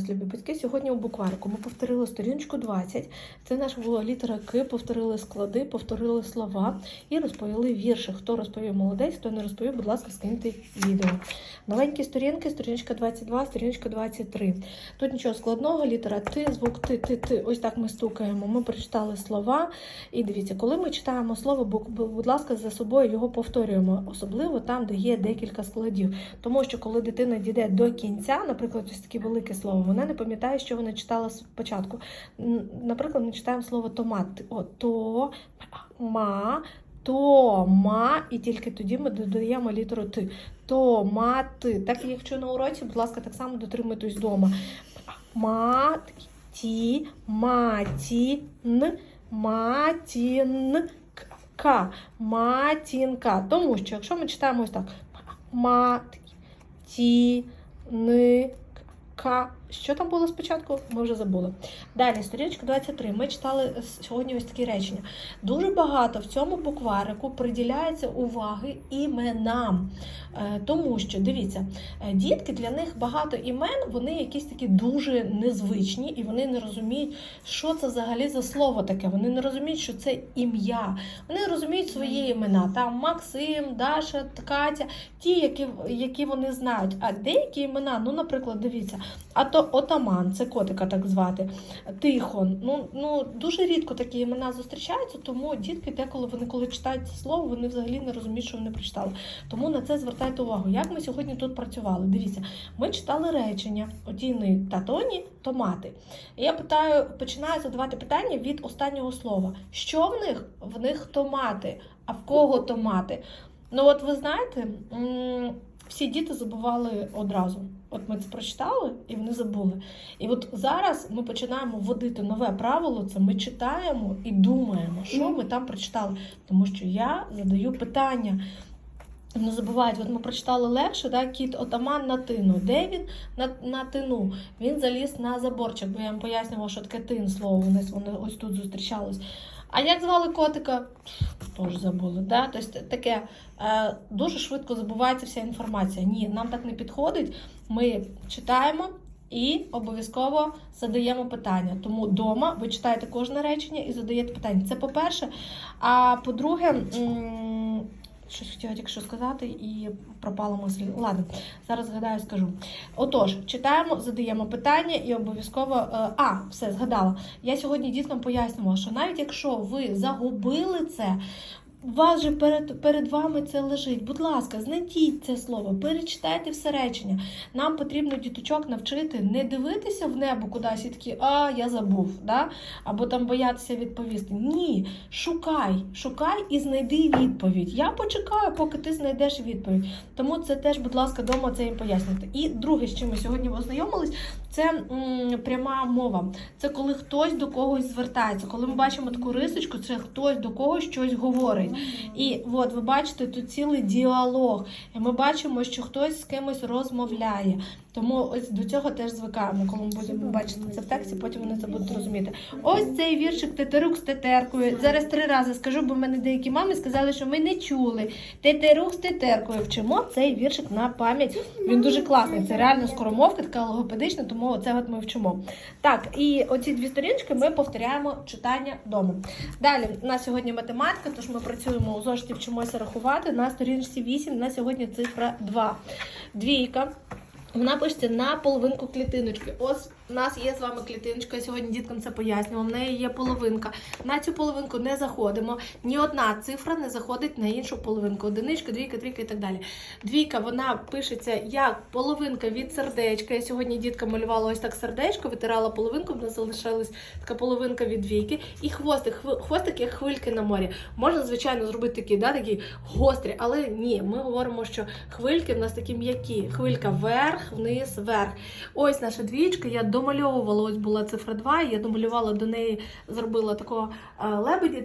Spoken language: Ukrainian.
вас, любі батьки. Сьогодні у букварику ми повторили сторіночку 20. Це наша була літера К, повторили склади, повторили слова і розповіли вірші. Хто розповів молодець, хто не розповів, будь ласка, скиньте відео. Маленькі сторінки, сторіночка 22, сторіночка 23. Тут нічого складного, літера Ти, звук Ти, Ти, Ти. Ось так ми стукаємо. Ми прочитали слова. І дивіться, коли ми читаємо слово, бу- бу- будь ласка, за собою його повторюємо, особливо там, де є декілька складів. Тому що коли дитина дійде до кінця, наприклад, ось таке велике слово, вона не пам'ятає, що вона читала спочатку. Наприклад, ми читаємо слово томат. О, то, ма, тома, і тільки тоді ми додаємо літеру Т. Томати. Так як вчу на уроці, будь ласка, так само дотримуйтесь вдома. Мат, ті, матін, к, матінка. Тому що, якщо ми читаємо ось так, мат, ті, ни, к. Що там було спочатку? Ми вже забули. Далі, сторіночка 23. Ми читали сьогодні ось такі речення. Дуже багато в цьому букварику приділяється уваги іменам. Е, Тому що, дивіться, е, дітки для них багато імен, вони якісь такі дуже незвичні, і вони не розуміють, що це взагалі за слово таке. Вони не розуміють, що це ім'я. Вони розуміють свої імена. Там Максим, Даша, Катя, ті, які, які вони знають. А деякі імена, ну, наприклад, дивіться, а то отаман, це котика так звати, Тихон. Ну, ну дуже рідко такі імена зустрічаються, тому дітки деколи вони коли читають це слово, вони взагалі не розуміють, що вони прочитали. Тому на це звертайте увагу. Як ми сьогодні тут працювали? Дивіться, ми читали речення Отіни та Тоні томати. Я питаю, починаю задавати питання від останнього слова. Що в них? В них томати. А в кого томати? Ну, от ви знаєте, всі діти забували одразу. От ми це прочитали і вони забули. І от зараз ми починаємо вводити нове правило. Це ми читаємо і думаємо, що ми там прочитали. Тому що я задаю питання. Не забувають, от ми прочитали легше, да, кіт отаман на тину. Де він на, на тину? Він заліз на заборчик, бо я вам пояснювала, що таке тин слово. Вони, вони ось тут зустрічались. А як звали котика? Теж забули. Да? Тобто таке е, дуже швидко забувається вся інформація. Ні, нам так не підходить. Ми читаємо і обов'язково задаємо питання. Тому вдома ви читаєте кожне речення і задаєте питання. Це по-перше. А по-друге, щось хотіла тільки що сказати і пропала мислі. Ладно, зараз згадаю, скажу. Отож, читаємо, задаємо питання і обов'язково. е, А, все, згадала. Я сьогодні діткам пояснювала, що навіть якщо ви загубили це, у вас же перед, перед вами це лежить. Будь ласка, знайдіть це слово, перечитайте все речення. Нам потрібно діточок навчити не дивитися в небо кудись і такі, а я забув, да? або там боятися відповісти. Ні, шукай, шукай і знайди відповідь. Я почекаю, поки ти знайдеш відповідь. Тому це теж, будь ласка, вдома це їм пояснюйте. І друге, з чим ми сьогодні ознайомились, це пряма мова. Це коли хтось до когось звертається. Коли ми бачимо таку рисочку, це хтось до когось щось говорить. І от ви бачите тут цілий діалог. І ми бачимо, що хтось з кимось розмовляє. Тому ось до цього теж звикаємо, коли ми будемо бачити це в тексті, потім вони це будуть розуміти. Ось цей віршик тетерук з тетеркою. Зараз три рази скажу, бо в мене деякі мами сказали, що ми не чули. Тетерук з тетеркою. Вчимо цей віршик на пам'ять. Він дуже класний. Це реально скоромовка, така логопедична, тому оце от ми вчимо. Так, і оці дві сторіночки ми повторяємо читання вдома. Далі у нас сьогодні математика, тож ми працюємо у зошиті, вчимося рахувати. На сторінці 8 на сьогодні цифра 2. Двійка. Вона пишеться на половинку клітиночки. Ось у нас є з вами клітиночка. Я сьогодні діткам це пояснювала. В неї є половинка. На цю половинку не заходимо. Ні одна цифра не заходить на іншу половинку. Одиничка, двійка, трійка і так далі. Двійка вона пишеться як половинка від сердечка. Я сьогодні дітка малювала ось так сердечко, витирала половинку, в нас залишилась така половинка від двійки. І хвостик, хвостик як хвильки на морі. Можна, звичайно, зробити такі, да, такі гострі, але ні, ми говоримо, що хвильки в нас такі м'які. Хвилька вверх, вниз, вверх. Ось наша двічка. Я домальовувала, ось була цифра 2, я домалювала до неї, зробила такого е, лебеді.